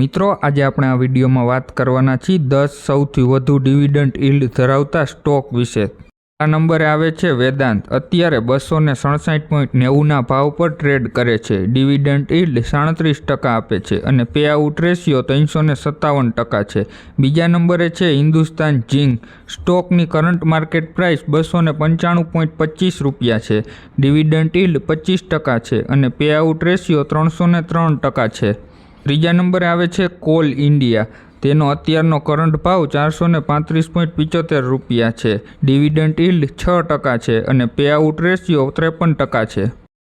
મિત્રો, આજે આપણે આ વિડીયોમાં વાત કરવાના છીએ દસ સૌથી વધુ ડિવિડન્ડ ઇલ્ડ ધરાવતા સ્ટોક વિશે. આ નંબરે આવે છે વેદાંત. અત્યારે બસો ને સડસઠ પોઈન્ટ નેવુંના ભાવ પર ટ્રેડ કરે છે. ડિવિડન્ડ ઇલ્ડ સાડત્રીસ ટકા આપે છે અને પે આઉટ રેશિયો ત્રણસો ને સત્તાવન ટકા છે. બીજા નંબરે છે હિન્દુસ્તાન ઝીંક સ્ટોકની કરંટ માર્કેટ પ્રાઇસ બસો ને પંચાણું પોઈન્ટ પચીસ રૂપિયા છે. ડિવિડન્ડ ઇલ્ડ પચીસ ટકા છે અને પે આઉટ રેશિયો ત્રણસો ને ત્રણ ટકા છે. ત્રીજા નંબરે આવે છે કોલ ઇન્ડિયા. તેનો અત્યારનો કરંટ ભાવ ચારસો ને પાંત્રીસ પોઈન્ટ પિચોતેર રૂપિયા છે. ડિવિડન્ડ ઇલ્ડ છ ટકા છે અને પે આઉટ રેશિયો ત્રેપન ટકા છે.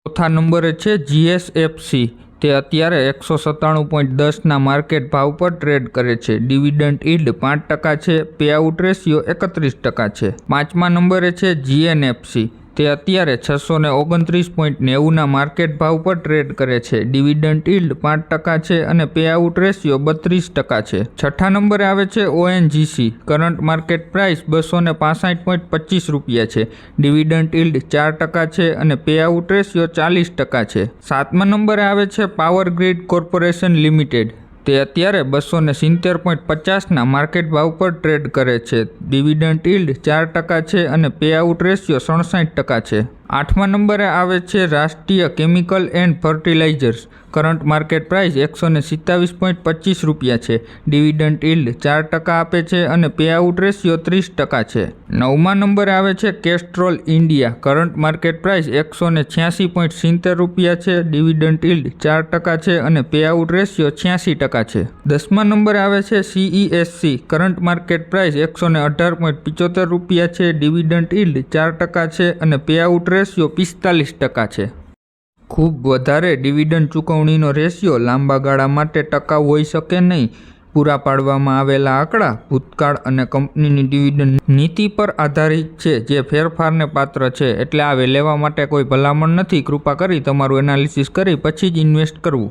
ચોથા નંબરે છે જીએસએફસી. તે અત્યારે એકસો સત્તાણું પોઈન્ટ દસના માર્કેટ ભાવ પર ટ્રેડ કરે છે. ડિવિડન્ડ ઇલ્ડ પાંચ ટકા છે પે આઉટ રેશિયો એકત્રીસ ટકા છે. પાંચમા નંબરે છે જીએનએફસી. તે અત્યારે છસો ને ઓગણત્રીસ પોઈન્ટ નેવુંના માર્કેટ ભાવ પર ટ્રેડ કરે છે. ડિવિડન્ડ ઇલ્ડ પાંચ ટકા છે અને પે આઉટ રેશિયો બત્રીસ ટકા છે. છઠ્ઠા નંબરે આવે છે ઓએનજીસી. કરંટ માર્કેટ પ્રાઇસ બસો ને પાસઠ પોઈન્ટ પચીસ રૂપિયા છે. ડિવિડન્ડ ઇલ્ડ ચાર ટકા છે અને પે આઉટ રેશિયો ચાલીસ ટકા છે. સાતમા નંબરે આવે છે પાવર ગ્રીડ કોર્પોરેશન લિમિટેડ. તે અત્યારે બસો ને સિત્તેર પોઈન્ટ પચાસના માર્કેટ ભાવ પર ટ્રેડ કરે છે. ડિવિડન્ડ ઇલ્ડ ચાર ટકા છે અને પે આઉટ રેશિયો સડસઠ ટકા છે. આઠમા નંબરે આવે છે Rashtriya chemical and fertilizers. Current market price એકસો ને સિત્તાવીસ પોઈન્ટ પચીસ રૂપિયા છે. ડિવિડન્ડ ઇલ્ડ ચાર ટકા આપે છે અને પે આઉટ રેશિયો ત્રીસ ટકા છે. નવમા નંબરે આવે છે Castrol India. Current market price એકસો ને છ્યાસી પોઈન્ટ સિત્તેર રૂપિયા છે. ડિવિડન્ડ ઇલ્ડ ચાર ટકા છે અને પે આઉટ રેશિયો છ્યાસી ટકા છે. દસમા નંબરે આવે છે સીઈએસસી. કરંટ માર્કેટ પ્રાઇસ એકસો ને અઢાર પોઈન્ટ પિચોતેર રૂપિયા છે. ડિવિડન્ડ ઇલ્ડ ચાર ટકા છે અને પે આઉટ રેશિયો પિસ્તાલીસ ટકા છે. ખૂબ વધારે ડિવિડન્ડ ચૂકવણીનો રેશિયો લાંબા ગાળા માટે ટકાઉ હોઈ શકે નહીં. પૂરા પાડવામાં આવેલા આંકડા ભૂતકાળ અને કંપનીની ડિવિડન્ડ નીતિ પર આધારિત છે જે ફેરફારને પાત્ર છે એટલે આવે લેવા માટે કોઈ ભલામણ નથી. કૃપા કરી તમારું એનાલિસિસ કરી પછી જ ઇન્વેસ્ટ કરવું.